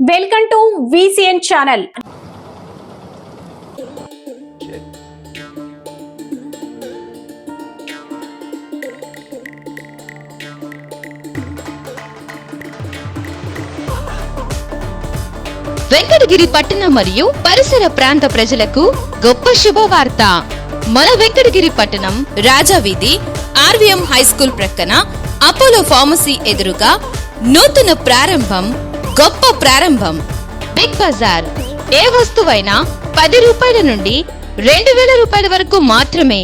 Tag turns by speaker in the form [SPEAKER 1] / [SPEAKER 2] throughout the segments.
[SPEAKER 1] Welcome to VCN channel.
[SPEAKER 2] Venkatagiri పట్టణ మరియు పరిసర ప్రాంత ప్రజలకు గొప్ప శుభవార్త. మన వెంకటగిరి పట్టణం రాజావీధి ఆర్వీఎం హై స్కూల్ ప్రక్కన అపోలో ఫార్మసీ ఎదురుగా నూతన ప్రారంభం గొప్ప ప్రారంభం. బిగ్ బజార్. ఏ వస్తువైనా పది రూపాయల నుండి రెండు వేల రూపాయల వరకు మాత్రమే.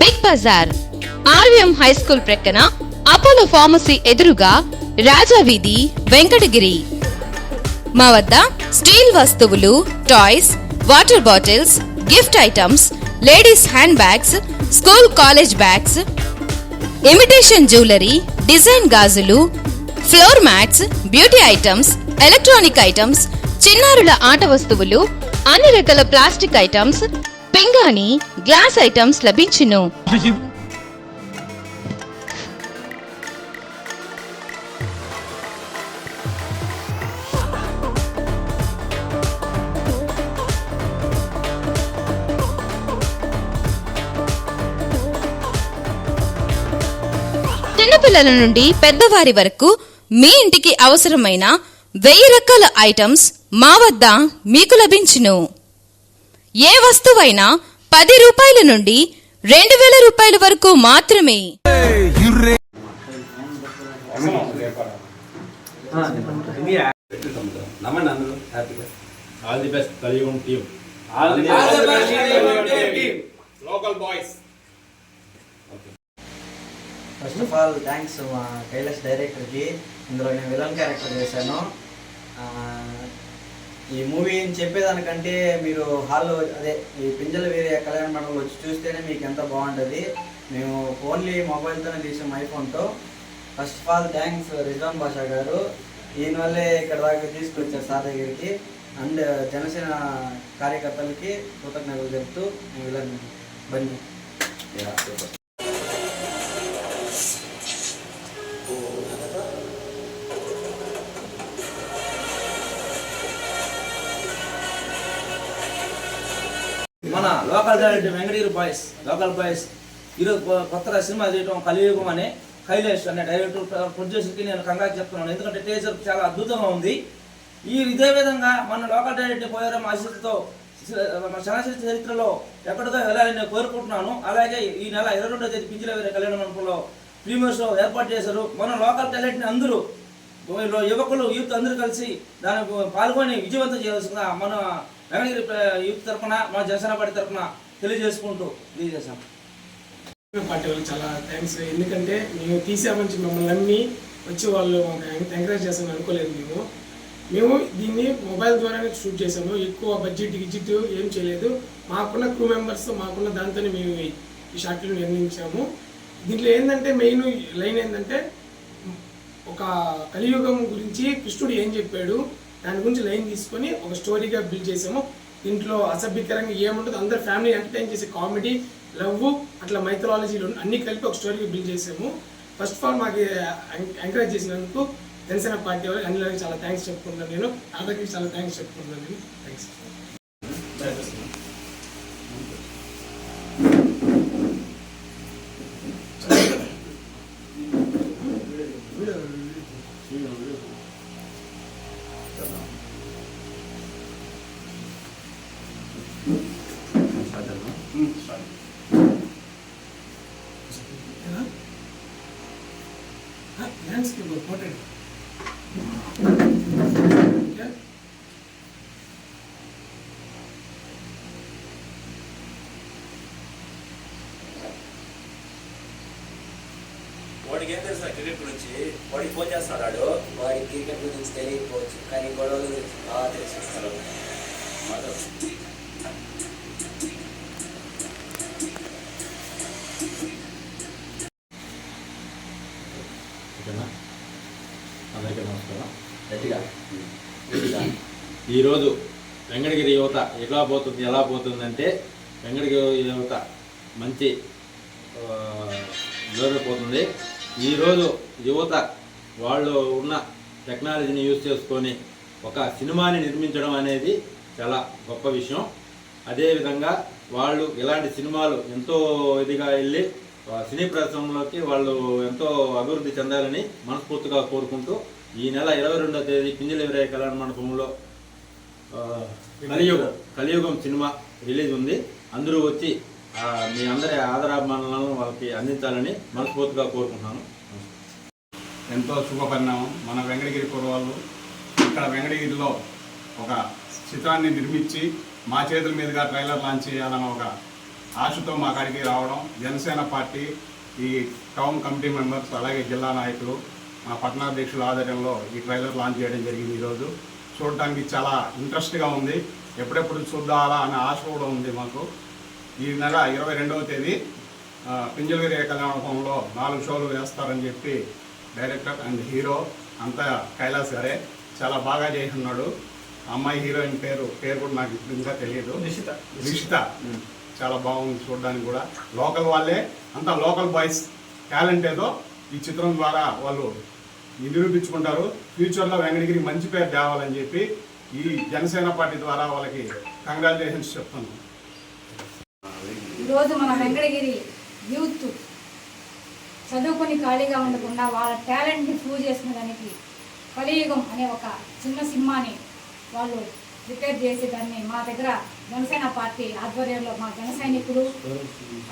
[SPEAKER 2] Big bazaar. RVM high school ప్రక్కన అపోలో ఫార్మసీ ఎదురుగా రాజా వీధి వెంకటగిరి. మా వద్ద స్టీల్ వస్తువులు toys water bottles gift items ladies hand bags school college bags imitation jewellery design గాజులు floor mats beauty items electronic items చిన్నారుల ఆట వస్తువులు అన్ని రకాల ప్లాస్టిక్ ఐటమ్స్ పింగాణి గ్లాస్ ఐటమ్స్ లభించును. చిన్నపిల్లల నుండి పెద్దవారి వరకు మీ ఇంటికి అవసరమైన వెయ్యి రకాల ఐటమ్స్ మా వద్ద మీకు లభించును. ఏ వస్తువైనా పది రూపాయల నుండి రెండు వేల రూపాయల వరకు మాత్రమే.
[SPEAKER 3] All the best Kaliyugam team
[SPEAKER 4] all the
[SPEAKER 3] local boys
[SPEAKER 5] first of all thanks మా కైలాస్ డైరెక్టర్కి. ఇందులో నేను విలన్ క్యారెక్టర్ చేశాను. ఈ మూవీ చెప్పేదానికంటే మీరు హాల్లో అదే ఈ పింజల వేరే కళ్యాణ మండపంలో వచ్చి చూస్తేనే మీకు ఎంత బాగుంటుంది. మేము ఓన్లీ మొబైల్తోనే తీసాం ఐఫోన్తో. First of all thanks Rizan Basha garu. ఈయన వల్లే ఇక్కడ దాకా తీసుకొచ్చారు సార్ దగ్గరికి అండ్ జనసేన కార్యకర్తలకి కృతజ్ఞతలు చెప్తూ విలన్ బండి
[SPEAKER 6] మన local director Venkatagiri boys local boys. ఈరోజు కొ- సినిమా చేయడం కలియుగం అనే కైలేష్ అనే డైరెక్టర్ ప్రొడ్యూసర్కి నేను కంగారు చెప్తున్నాను. ఎందుకంటే టేజర్ చాలా అద్భుతంగా ఉంది. ఈ ఇదే విధంగా మన లోకల్ డైరెక్టర్ పోయారం ఆశీస్సుతో మన చలనచిత్ర చరిత్రలో ఎక్కడికో వెళ్ళాలని నేను కోరుకుంటున్నాను. అలాగే ఈ నెల ఇరవై రెండో తేదీ పింఛల కళ్యాణ మండపంలో ప్రీమియర్ షో ఏర్పాటు చేశారు. మన లోకల్ టాలెంట్ని అందరూ యువకులు యూత్ అందరూ కలిసి దానికి పాల్గొని విజయవంతం చేయాల్సిందిగా మన వెంకటగిరి యూత్ తరఫున మా జనసేన పార్టీ తరఫున తెలియజేసుకుంటూ తెలియజేశాం.
[SPEAKER 7] పార్టీ వాళ్ళకి చాలా థ్యాంక్స్ ఎందుకంటే మేము తీసామని మమ్మల్ని నమ్మి వచ్చి వాళ్ళు ఎంకరేజ్ చేస్తామని అనుకోలేదు మేము. మేము దీన్ని మొబైల్ ద్వారానే షూట్ చేసాము ఎక్కువ బడ్జెట్ గిడ్జెట్ ఏం చేయలేదు. మాకున్న క్రూ మెంబర్స్ మాకున్న దాంతోనే మేము ఈ- ఈ షార్ట్ నిర్మించాము. దీంట్లో ఏంటంటే మెయిన్ లైన్ ఏంటంటే ఒక కలియుగం గురించి కృష్ణుడు ఏం చెప్పాడు? దాని గురించి లైన్ తీసుకొని ఒక స్టోరీగా బిల్డ్ చేసాము. దీంట్లో అసభ్యకరంగా ఏముంటుంది అందరు ఫ్యామిలీ ఎంటర్టైన్ చేసే కామెడీ లవ్ అట్లా మైథలాలజీలు అన్ని కలిపి ఒక స్టోరీగా బిల్డ్ చేసాము. ఫస్ట్ ఆఫ్ ఆల్ మాకు ఎంకరేజ్ చేసినందుకు జనసేన పార్టీ వాళ్ళకి అన్ని చాలా థ్యాంక్స్ చెప్పుకుంటున్నాను నేను. అందరికీ చాలా థ్యాంక్స్ చెప్పుకుంటున్నాను నేను. థ్యాంక్స్.
[SPEAKER 8] వాడికి ఏం తెలుసు క్రికెట్ గురించి? వాడికి ఫోన్ చేస్తున్నాడు వాడికి క్రికెట్ గురించి తెలియకపోవచ్చు. కానీ గొడవల గురించి బాగా తెలిసిస్తారు
[SPEAKER 3] ఓకేనా? అందరికీ నమస్కారం.
[SPEAKER 4] గట్టిగా.
[SPEAKER 3] ఈరోజు వెంకటగిరి యువత ఎలా పోతుంది ఎలా పోతుందంటే వెంకటగిరి యువత మంచి పోతుంది. ఈరోజు యువత వాళ్ళు ఉన్న టెక్నాలజీని యూజ్ చేసుకొని ఒక సినిమాని నిర్మించడం అనేది చాలా గొప్ప విషయం. అదేవిధంగా వాళ్ళు ఇలాంటి సినిమాలు ఎంతో ఇదిగా వెళ్ళి సినీ పరిశ్రమలోకి వాళ్ళు ఎంతో అభివృద్ధి చెందాలని మనస్ఫూర్తిగా కోరుకుంటూ ఈ నెల ఇరవై రెండో తేదీ పింజల వీరయ్య కళ్యాణ మండపంలో కలియుగం కలియుగం సినిమా రిలీజ్ ఉంది. అందరూ వచ్చి మీ అందరి ఆదరాభిమానాలను వాళ్ళకి అందించాలని మనస్ఫూర్తిగా కోరుకుంటున్నాను.
[SPEAKER 9] ఎంతో శుభపరిణామం మన వెంకటగిరి పూర్వాళ్ళు ఇక్కడ వెంకటగిరిలో ఒక చిత్రాన్ని నిర్మించి మా చేతుల మీదుగా ట్రైలర్ లాంచ్ చేయాలని ఒక ఆశతో మా కాడికి రావడం జనసేన పార్టీ ఈ టౌన్ కమిటీ మెంబర్స్ అలాగే జిల్లా నాయకులు మా పట్టణాధ్యక్షుల ఆధ్వర్యంలో ఈ ట్రైలర్ లాంచ్ చేయడం జరిగింది ఈరోజు. చూడటానికి చాలా ఇంట్రెస్ట్గా ఉంది. ఎప్పుడెప్పుడు చూద్దాలా అనే ఆశ కూడా ఉంది మాకు. ఈ నెల ఇరవై రెండవ తేదీ పింజలగిరి కళ్యాణంలో నాలుగు షోలు వేస్తారని చెప్పి డైరెక్టర్ అండ్ హీరో అంతా కైలాస్ గారే చాలా బాగా చేసి ఉన్నాడు అమ్మాయి హీరోయిన్ పేరు పేరు కూడా నాకు ఇప్పుడు ఇంకా తెలియదు నిషిత. నిషిత. చాలా బాగుంది చూడడానికి కూడా. లోకల్ వాళ్ళే అంతా లోకల్ బాయ్స్. టాలెంట్ ఏదో ఈ చిత్రం ద్వారా వాళ్ళు నిరూపించుకుంటారు. ఫ్యూచర్లో వెంకటగిరి మంచి పేరు తేవాలని చెప్పి ఈ జనసేన పార్టీ ద్వారా వాళ్ళకి కంగ్రాచులేషన్స్ చెప్తున్నాను
[SPEAKER 10] ఈరోజు మన వెంకటగిరి యూత్ చదువుకొని ఖాళీగా ఉండకుండా వాళ్ళ టాలెంట్ని ప్రూవ్ చేసుకునే దానికి కలియుగం అనే ఒక చిన్న సినిమాని వాళ్ళు ప్రిపేర్ చేసి దాన్ని మా దగ్గర జనసేన పార్టీ ఆధ్వర్యంలో మా జన సైనికులు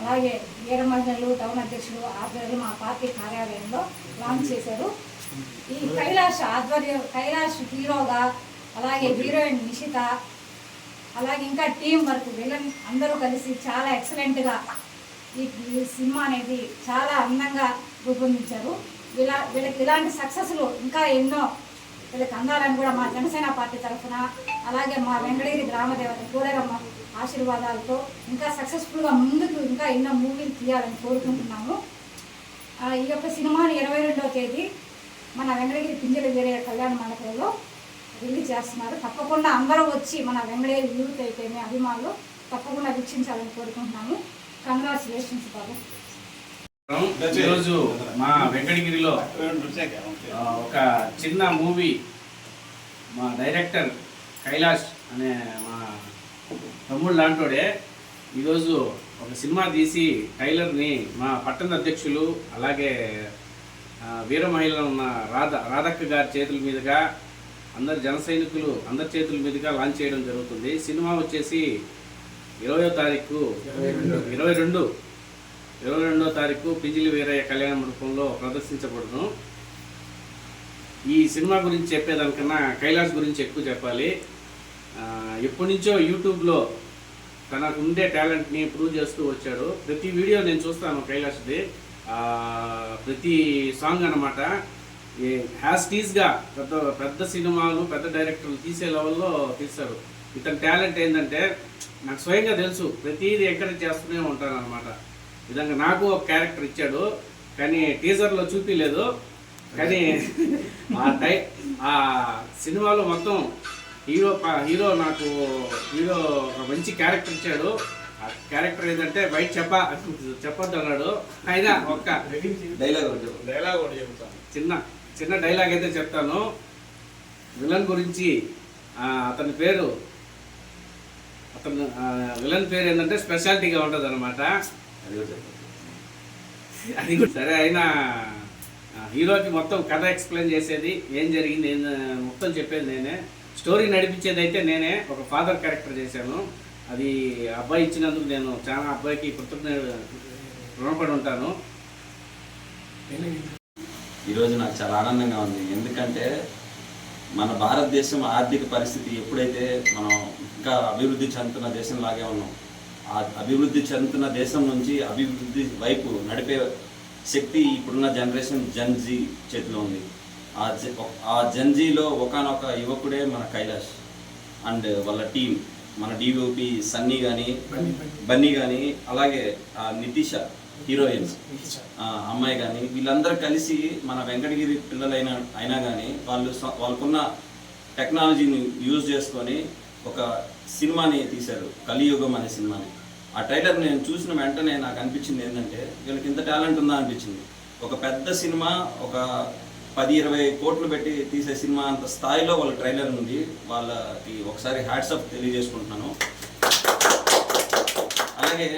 [SPEAKER 10] అలాగే వీరమహిళలు టౌన్ అధ్యక్షులు ఆధ్వర్యంలో మా పార్టీ కార్యాలయంలో లాంచ్ చేశారు. ఈ కైలాష్ ఆధ్వర్యం కైలాష్ హీరోగా అలాగే హీరోయిన్ నిషిత అలాగే ఇంకా టీం వర్క్ విలన్ అందరూ కలిసి చాలా ఎక్సలెంట్గా ఈ సినిమా అనేది చాలా అందంగా రూపొందించారు. ఇలా వీళ్ళకి ఇలాంటి సక్సెస్లు ఇంకా ఎన్నో వీళ్ళకి అందాలని కూడా మా జనసేన పార్టీ తరఫున అలాగే మా వెంకటగిరి గ్రామదేవత కూడరమ్మ ఆశీర్వాదాలతో ఇంకా సక్సెస్ఫుల్గా ముందుకు ఇంకా ఎన్నో మూవీలు తీయాలని కోరుకుంటున్నాము. ఈ యొక్క సినిమాని ఇరవై రెండవ తేదీ మన వెంకటగిరి పింజలు వేరే కళ్యాణ మండపంలో రిలీజ్ చేస్తున్నారు. తప్పకుండా అందరూ వచ్చి మన వెంకటగిరి యూత్ అయితేనే అభిమానులు తప్పకుండా వీక్షించాలని కోరుకుంటున్నాము. కంగ్రాచులేషన్స్ బాబు.
[SPEAKER 11] ఈరోజు మా వెంకటగిరిలో ఒక చిన్న మూవీ మా డైరెక్టర్ కైలాష్ అనే మా తమ్ముడు లాంటోడే ఈరోజు ఒక సినిమా తీసి టైలర్ని మా పట్టణ అధ్యక్షులు అలాగే వీర మహిళలు ఉన్న రాధ రాధక్క గారి చేతుల మీదుగా అందరు జన సైనికులు అందరి చేతుల మీదుగా లాంచ్ చేయడం జరుగుతుంది. సినిమా వచ్చేసి ఇరవయో తారీఖు ఇరవై రెండు ఇరవై రెండో తారీఖు పింజిలి వీరయ్య కళ్యాణ మండపంలో ప్రదర్శించబడును. ఈ సినిమా గురించి చెప్పేదానికన్నా కైలాష్ గురించి ఎక్కువ చెప్పాలి. ఎప్పటి నుంచో యూట్యూబ్లో తనకు ఉండే టాలెంట్ని ప్రూవ్ చేస్తూ వచ్చాడు. ప్రతి వీడియో నేను చూస్తాను కైలాష్ది. ప్రతి సాంగ్ అనమాట హ్యాస్ టీస్గా పెద్ద పెద్ద సినిమాలు పెద్ద డైరెక్టర్లు తీసే లెవెల్లో తీస్తారు ఇతని టాలెంట్ ఏంటంటే నాకు స్వయంగా తెలుసు ప్రతిదీ ఎంకరేజ్ చేస్తూనే ఉంటాను అనమాట విధంగా నాకు ఒక క్యారెక్టర్ ఇచ్చాడు కానీ టీజర్లో చూపించలేదు కానీ ఆ టై ఆ సినిమాలో మొత్తం హీరో ప- హీరో నాకు హీరో ఒక మంచి క్యారెక్టర్ ఇచ్చాడు. ఆ క్యారెక్టర్ ఏంటంటే బయట చెప్ప చెప్పొద్దు అన్నాడు. అయినా ఒక్క
[SPEAKER 4] డైలాగ్.
[SPEAKER 9] డైలాగ్ ఒకటి చెబుతాను
[SPEAKER 11] చిన్న చిన్న డైలాగ్ అయితే చెప్తాను. విలన్ గురించి ఆ, అతని పేరు అతను విలన్ పేరు ఏంటంటే స్పెషాలిటీగా ఉంటుంది అనమాట
[SPEAKER 4] అది కూడా
[SPEAKER 11] అది సరే అయినా హీరోకి మొత్తం కథ ఎక్స్ప్లెయిన్ చేసేది ఏం జరిగింది ఏం మొత్తం చెప్పేది నేనే. స్టోరీ నడిపించేది అయితే నేనే ఒక ఫాదర్ క్యారెక్టర్ చేశాను. అది అబ్బాయి ఇచ్చినందుకు నేను చాలా అబ్బాయికి కృతజ్ఞ రుణపడి ఉంటాను.
[SPEAKER 4] ఈరోజు నాకు చాలా ఆనందంగా ఉంది. ఎందుకంటే మన భారతదేశం ఆర్థిక పరిస్థితి ఎప్పుడైతే మనం ఇంకా అభివృద్ధి చెందుతున్న దేశంలాగే ఉన్నాం ఆ అభివృద్ధి చెందుతున్న దేశం నుంచి అభివృద్ధి వైపు నడిపే శక్తి ఇప్పుడున్న జనరేషన్ జన్జీ చేతిలో ఉంది. ఆ జ ఆ జన్జీలో ఒకనొక యువకుడే మన కైలాష్ అండ్ వాళ్ళ టీం మన డిఓపి సన్నీ కానీ బన్నీ కానీ అలాగే ఆ నితీష హీరోయిన్స్. అమ్మాయి కానీ వీళ్ళందరూ కలిసి మన వెంకటగిరి పిల్లలైన అయినా కానీ వాళ్ళు వాళ్ళకున్న టెక్నాలజీని యూజ్ చేసుకొని ఒక సినిమాని తీశారు కలియుగం అనే సినిమాని. ఆ ట్రైలర్ నేను చూసిన వెంటనే నాకు అనిపించింది ఏంటంటే వీళ్ళకి ఇంత టాలెంట్ ఉందా అనిపించింది. ఒక పెద్ద సినిమా ఒక పది ఇరవై కోట్లు పెట్టి తీసే సినిమా అంత స్థాయిలో వాళ్ళ ట్రైలర్ ఉంది. వాళ్ళకి ఒకసారి హ్యాట్సప్ తెలియజేసుకుంటున్నాను. అలాగే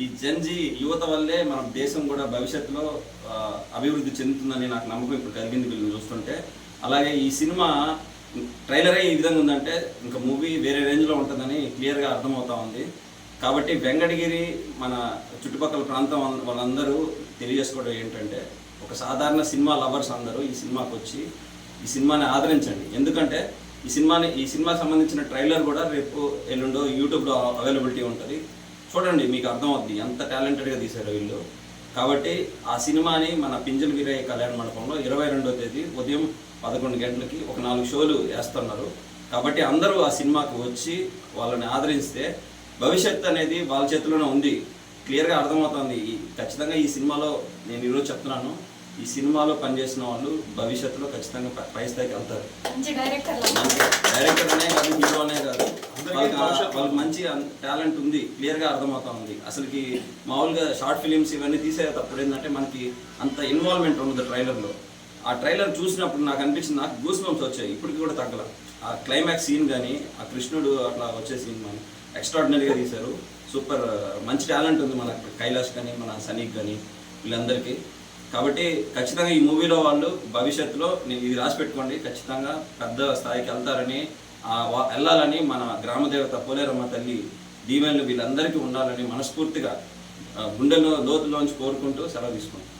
[SPEAKER 4] ఈ జంజీ యువత వల్లే మన దేశం కూడా భవిష్యత్తులో అభివృద్ధి చెందుతుందని నాకు నమ్మకం ఇప్పుడు కలిగింది వీళ్ళు చూస్తుంటే. అలాగే ఈ సినిమా ట్రైలరే ఈ విధంగా ఉందంటే ఇంకా మూవీ వేరే రేంజ్లో ఉంటుందని క్లియర్గా అర్థమవుతా ఉంది. కాబట్టి వెంకటగిరి మన చుట్టుపక్కల ప్రాంతం వాళ్ళందరూ తెలియజేసుకోవడం ఏంటంటే ఒక సాధారణ సినిమా లవర్స్ అందరూ ఈ సినిమాకి వచ్చి ఈ సినిమాని ఆదరించండి. ఎందుకంటే ఈ సినిమాని ఈ సినిమాకి సంబంధించిన ట్రైలర్ కూడా రేపు ఎల్లుండో యూట్యూబ్లో అవైలబిలిటీ ఉంటుంది. చూడండి మీకు అర్థమవుతుంది. ఎంత టాలెంటెడ్గా తీశారు వీళ్ళు. కాబట్టి ఆ సినిమాని మన పింజల్ వీరయ్య కళ్యాణ మండపంలో ఇరవై రెండో తేదీ ఉదయం పదకొండు గంటలకి ఒక నాలుగు షోలు వేస్తున్నారు. కాబట్టి అందరూ ఆ సినిమాకి వచ్చి వాళ్ళని ఆదరిస్తే భవిష్యత్ అనేది వాళ్ళ చేతిలోనే ఉంది. క్లియర్గా అర్థమవుతుంది. ఖచ్చితంగా ఈ సినిమాలో నేను ఈరోజు చెప్తున్నాను. ఈ సినిమాలో పనిచేసిన వాళ్ళు భవిష్యత్తులో ఖచ్చితంగా పై- స్థాయికి వెళ్తారు.
[SPEAKER 10] మంచి డైరెక్టర్
[SPEAKER 4] అనే కాదు హీరో అనే కాదు. వాళ్ళకి వాళ్ళకి మంచి టాలెంట్ ఉంది క్లియర్గా అర్థమవుతా ఉంది. అసలుకి మామూలుగా షార్ట్ ఫిలిమ్స్ ఇవన్నీ తీసేటప్పుడు ఏంటంటే మనకి అంత ఇన్వాల్వ్మెంట్ ఉండదు ట్రైలర్లో ఆ ట్రైలర్ చూసినప్పుడు నాకు అనిపించింది నాకు గూస్ బంప్స్ వచ్చాయి. ఇప్పటికి కూడా తగ్గల. ఆ క్లైమాక్స్ సీన్ కానీ ఆ కృష్ణుడు అట్లా వచ్చే సీన్ కానీ ఎక్స్ట్రాడినరీగా తీశారు. సూపర్ మంచి టాలెంట్ ఉంది మన కైలాష్ కానీ మన సనీక్ కానీ వీళ్ళందరికీ. కాబట్టి ఖచ్చితంగా ఈ మూవీలో వాళ్ళు భవిష్యత్తులో నేను ఇది రాసి పెట్టుకోండి ఖచ్చితంగా పెద్ద స్థాయికి వెళ్తారని వెళ్ళాలని మన గ్రామదేవత పోలేరమ్మ తల్లి దీవెనలు వీళ్ళందరికీ ఉండాలని మనస్ఫూర్తిగా గుండెలో లోతులోంచి కోరుకుంటూ సెలవు తీసుకుంటాం